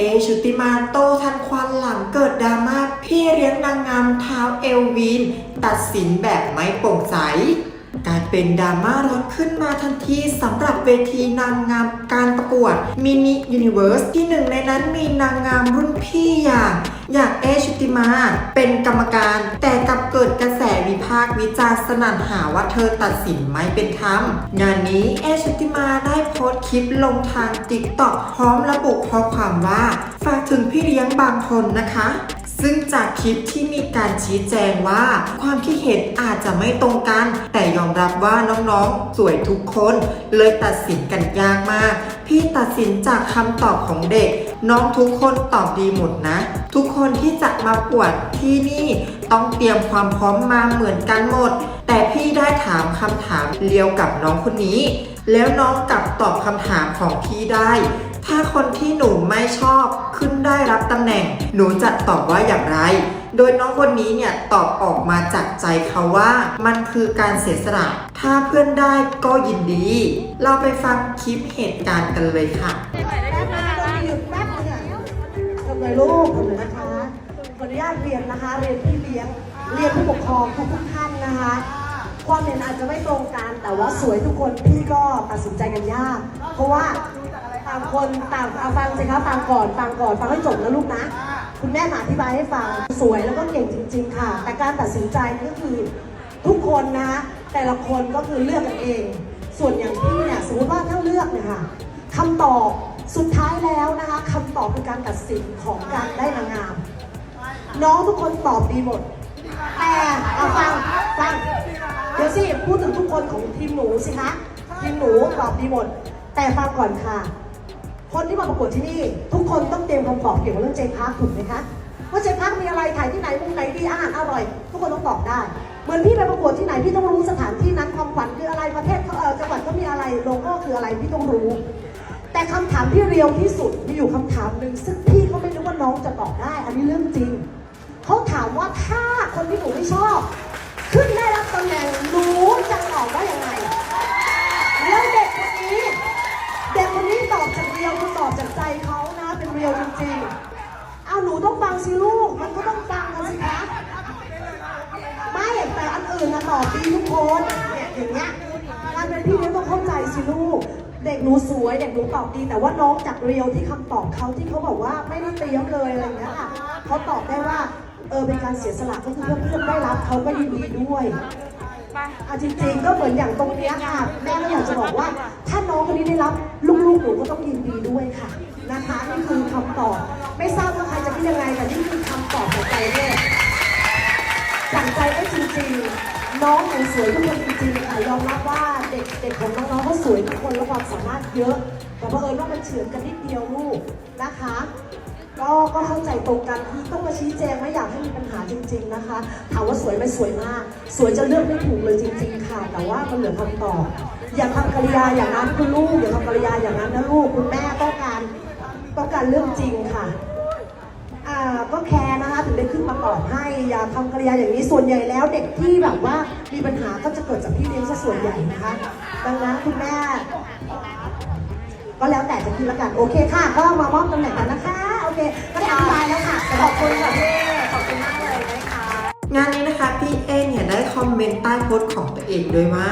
เอชุติมาโตทันควันหลังเกิดดราม่าพี่เลี้ยงนางงามเท้าเอลวิน ตัดสินแบบไม่โปร่งใส กายเป็นดราม่าร้อนขึ้นมาทันทีสำหรับเวทีนางงามการประกวดมินิยูนิเวิร์สที่หนึ่งในนั้นมีนางงามรุ่นพี่อย่างอย่างเอชุติมา เป็นกรรมการ แต่กลับเกิดกระแสวิพากษ์วิจารณ์สนั่นหาว่าเธอตัดสินไม่เป็นธรรม งานนี้เอชุติมาได้โพสต์คลิปลงทางติ๊กต็อกพร้อมระบุข้อความว่า ฝากถึงพี่เลี้ยงบางคนนะคะ ซึ่งจากคลิปที่มีการชี้แจงว่า ความคิดเห็นอาจจะไม่ตรงกัน แต่ยอมรับว่าน้องๆ สวยทุกคน เลยตัดสินกันยากมาก พี่ตัดสินจากคำตอบของเด็ก น้องทุกคนตอบดีหมดนะ ทุกคนที่จะมาปวดที่นี่ต้องเตรียมความพร้อมมาเหมือนกันหมด แต่พี่ได้ถามคำถามเดียวกับน้องคนนี้ แล้วน้องกลับตอบคำถามของพี่ได้ ถ้าคนที่หนูไม่ชอบขึ้นได้รับตำแหน่ง หนูจะตอบว่าอย่างไร โดยน้องคนนี้เนี่ยตอบออกมาจากใจเขาว่ามันคือการเสียสละ ถ้าเพื่อนได้ก็ยินดี เราไปฟังคลิปเหตุการณ์กันเลยค่ะแป๊บนึงหยุดแป๊บนึงอะทำไมลูกทำไมนะคะขออนุญาตเรียนนะคะ เรียนพี่เลี้ยง เรียนผู้ปกครองทุกทุกท่านนะคะ ความเห็นอาจจะไม่ตรงกันแต่ว่าสวยทุกคนพี่ก็ตัดสินใจกันยาก เพราะว่า ต่างคนต่างเอาฟังสิคะฟังก่อนฟังก่อนฟังให้จบนะลูกนะ คุณแม่มาอธิบายให้ฟังสวยแล้วก็เก่งจริง ๆ ค่ะ แต่การตัดสินใจก็คือทุกคนนะแต่ละคนก็คือเลือกกันเอง ส่วนอย่างพี่เนี่ยสมมติว่าถ้าเลือกเนี่ยค่ะคำตอบสุดท้ายแล้วนะคะคำตอบคือการตัดสินของการได้นางงาม น้องทุกคนตอบดีหมด แต่เอาฟังฟังเดี๋ยวสิพูดถึงทุกคนของทีมหนูสิคะทีมหนูตอบดีหมด แต่ฟังก่อนค่ะ คนที่มาประกวดที่นี่ ทุกคนต้องเตรียมคำตอบเกี่ยวกับเรื่องเจพาร์คถูกไหมคะว่าเจพาร์คมีอะไรถ่ายที่ไหนมุมไหนดีอาหารอร่อย ทุกคนต้องตอบได้ เหมือนพี่ไปประกวดที่ไหนพี่ต้องรู้สถานที่นั้นความฝันคืออะไรประเทศเขาเออจังหวัดเขามีอะไรโลโก้คืออะไรพี่ต้องรู้ แต่คำถามที่เรียวที่สุดมีอยู่คำถามหนึ่งซึ่งพี่ก็ไม่รู้ว่าน้องจะตอบได้ อันนี้เรื่องจริงเขาถามว่าถ้าคนที่หนูไม่ชอบ ขึ้นได้รับตำแหน่งหนูจะตอบว่ายังไงแล้วเด็กคนนี้ เด็กคนนี้ต เรียวคือตอบจากใจเขานะ เป็นเรียวจริงๆเอาหนูต้องฟังสิลูก มันก็ต้องฟังกันสิคะไม่แต่อันอื่นนะตอบดีทุกคนเนี่ยอย่างเงี้ยการเป็นพี่เลี้ยงต้องเข้าใจสิลูก เด็กหนูสวยเด็กหนูตอบดีแต่ว่าน้องจากเรียวที่คำตอบเขาที่เขาบอกว่าไม่ได้เตรียมเลยอะไรเงี้ยค่ะเขาตอบได้ว่าเออเป็นการเสียสละก็คือเพื่อนเพื่อนได้รับเขาก็ยินดีด้วย อะจริงๆก็เหมือนอย่างตรงเนี้ยค่ะแม่ก็อยากจะบอกว่า ถ้าน้องคนนี้ได้รับลูกๆหนูก็ต้องยินดีด้วยค่ะนะคะนี่คือคำตอบ ไม่ทราบว่าใครจะคิดยังไงแต่นี่คือคำตอบของใจแม่จากใจก็จริงๆ น้องหนูสวยทุกคนจริงๆค่ะยอมรับว่าเด็กๆของน้องๆก็สวยทุกคนและความสามารถเยอะ แต่เพราะเอิญว่ามันเฉือนกันนิดเดียวลูกนะคะ ก็ก็เข้าใจตรงกันที่ต้องมาชี้แจงไม่อยากให้มีปัญหาจริง ๆนะคะ ถามว่าสวยไหมสวยมาก สวยจะเลือกไม่ถูกเลยจริง ๆ ค่ะ แต่ว่ามันเหลือคำตอบอย่าทำกริยาอย่างนั้นคุณลูกอย่าทำกริยาอย่างนั้นนะลูกคุณแม่ต้องการต้องการเรื่องจริงค่ะอ่าก็แคร์นะคะถึงได้ขึ้นมาตอบให้อย่าทำกริยาอย่างนี้ส่วนใหญ่แล้วเด็กที่แบบว่ามีปัญหาก็จะเกิดจากพี่เลี้ยงซะส่วนใหญ่นะคะ ดังนั้นคุณแม่ ก็แล้วแต่จะคิดละกันโอเคค่ะ ก็มามอบตำแหน่งกันนะคะโอเคก็ได้อธิบายแล้วค่ะขอบคุณค่ะพี่ขอบคุณมากเลยนะคะ งานนี้นะคะพี่เอเนี่ยได้คอมเมนต์ใต้โพสต์ของตัวเองด้วยว่า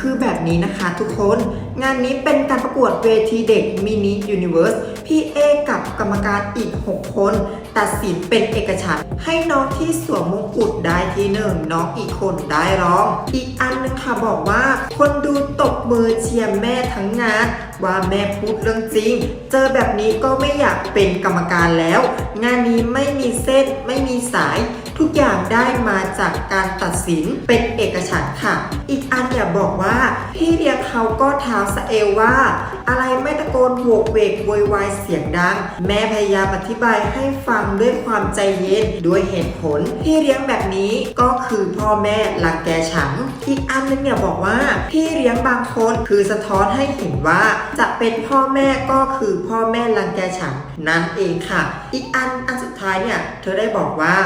คือแบบนี้นะคะทุกคน งานนี้เป็นการประกวดเวทีเด็กมินิยูนิเวิร์สพี่เอกับกรรมการอีก 6 คน ตัดสินเป็นเอกฉันท์ให้น้องที่สวมมงกุฎได้ที่หนึ่งน้องอีกคนได้ร้อง อีกอันนึงค่ะบอกว่า คนดูตบมือเชียร์แม่ทั้งงาน ว่าแม่พูดเรื่องจริง เจอแบบนี้ก็ไม่อยากเป็นกรรมการแล้ว งานนี้ไม่มีเส้นไม่มีสาย ทุกอย่างได้มาจากการตัดสินเป็นเอกฉันท์ค่ะ อีกอันอย่าบอกว่าพี่เลี้ยงเขาก็ท้าสเอวว่า อะไรไม่ตะโกนโวกเวกโวยวายเสียงดัง แม่พยายามอธิบายให้ฟังด้วยความใจเย็นด้วยเหตุผลพี่เลี้ยงแบบนี้ก็คือพ่อแม่รังแกฉันอีกอันนึงเนี่ยบอกว่าพี่เลี้ยงบางคนคือสะท้อนให้เห็นว่า จะเป็นพ่อแม่ก็คือพ่อแม่รังแกฉันนั่นเองค่ะ อีกอันอันสุดท้ายเนี่ยเธอได้บอกว่า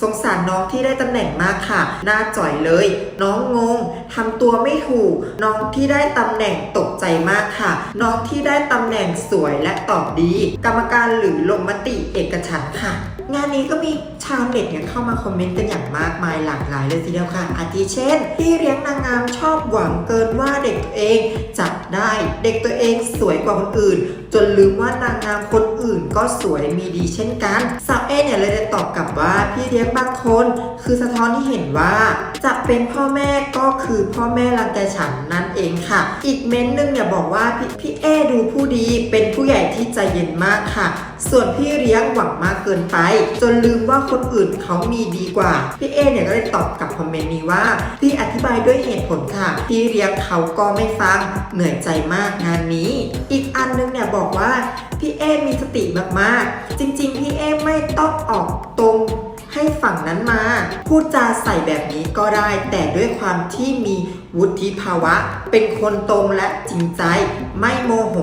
สงสารน้องที่ได้ตำแหน่งมากค่ะ หน้าจ่อยเลย น้องงงทำตัวไม่ถูก น้องที่ได้ตำแหน่งตกใจมากค่ะ น้องที่ได้ตำแหน่งสวยและตอบดี กรรมการหรือลงมติเอกฉันค่ะ งานนี้ก็มีชาวเน็ตเนี่ยเข้ามาคอมเมนต์กันอย่างมากมายหลากหลายเลยทีเดียวค่ะ อาทิเช่น ที่เลี้ยงนางงามชอบหวังเกินว่าเด็กตัวเองจับได้ เด็กตัวเองสวยกว่าคนอื่น จนลืมว่านางงามคนอื่นก็สวยมีดีเช่นกันสาวเอเนี่ยเลยได้ตอบกลับว่าพี่เลี้ยงบางคน คือสะท้อนที่เห็นว่า จะเป็นพ่อแม่ก็คือพ่อแม่รังแกฉันนั่นเองค่ะ อีกเม้นต์หนึงเนี่ยบอกว่าพี่พี่เอดูผู้ดีเป็นผู้ใหญ่ที่ใจเย็นมากค่ะ ส่วนพี่เลี้ยงหวังมากเกินไป จนลืมว่าคนอื่นเขามีดีกว่า พี่เอเนี่ยก็เลยตอบกับคอมเมนต์นี้ว่าพี่อธิบายด้วยเหตุผลค่ะ พี่เลี้ยงเขาก็ไม่ฟังเหนื่อยใจมากงานนี้ อีกอันนึงเนี่ยบอกอกว่าพี่เอมีสติมากๆ จริง ๆ พี่เอไม่ต้องออกตรงให้ฝั่งนั้นมา พูดจาใส่แบบนี้ก็ได้ แต่ด้วยความที่มีวุฒิภาวะ เป็นคนตรงและจริงใจ ไม่โมโห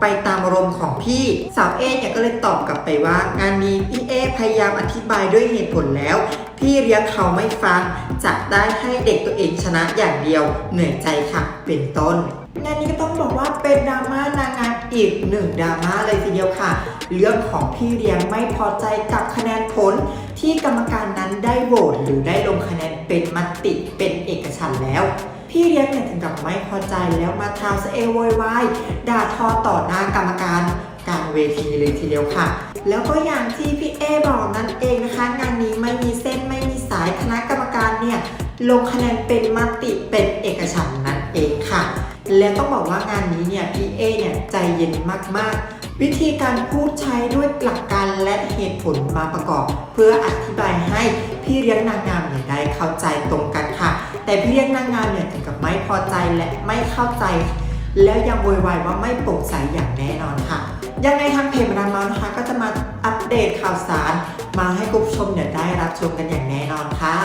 ไปตามอารมณ์ของพี่ สาวเอเนี่ยก็เลยตอบกลับไปว่า งานนี้พี่เอพยายามอธิบายด้วยเหตุผลแล้ว พี่เลี้ยงเขาไม่ฟัง จะได้ให้เด็กตัวเองชนะอย่างเดียว เหนื่อยใจค่ะ เป็นต้นงานนี้ก็ต้องบอกว่าเป็นดราม่านางงาม อีกหนึ่งดราม่าเลยทีเดียวค่ะ เรื่องของพี่เลี้ยงไม่พอใจกับคะแนนผล ที่กรรมการนั้นได้โหวตหรือได้ลงคะแนนเป็นมติเป็นเอกฉันท์แล้วพี่เลี้ยงเนี่ยถึงกับไม่พอใจแล้วมาทาวสเอโวยวายด่าทอต่อหน้ากรรมการกลางเวทีเลยทีเดียวค่ะ แล้วก็อย่างที่พี่เอบอกนั่นเองนะคะ งานนี้ไม่มีเส้นไม่มีสายคณะกรรมการเนี่ยลงคะแนนเป็นมติเป็นเอกฉันท์นั่นเองค่ะ และต้องบอกว่างานนี้เนี่ยพี่เอเนี่ยใจเย็นมากๆ วิธีการพูดใช้ด้วยหลักการและเหตุผลมาประกอบ เพื่ออธิบายให้พี่เลี้ยงนางงามเนี่ยได้เข้าใจตรงกันค่ะ แต่พี่เลี้ยงนางงามเนี่ยถึงกับไม่พอใจและไม่เข้าใจ แล้วยังโวยวายว่าไม่โปร่งใสอย่างแน่นอนค่ะ ยังไงทางเพจมาดามเมานะคะ ก็จะมาอัปเดตข่าวสาร มาให้คุณผู้ชมเนี่ยได้รับชมกันอย่างแน่นอนค่ะ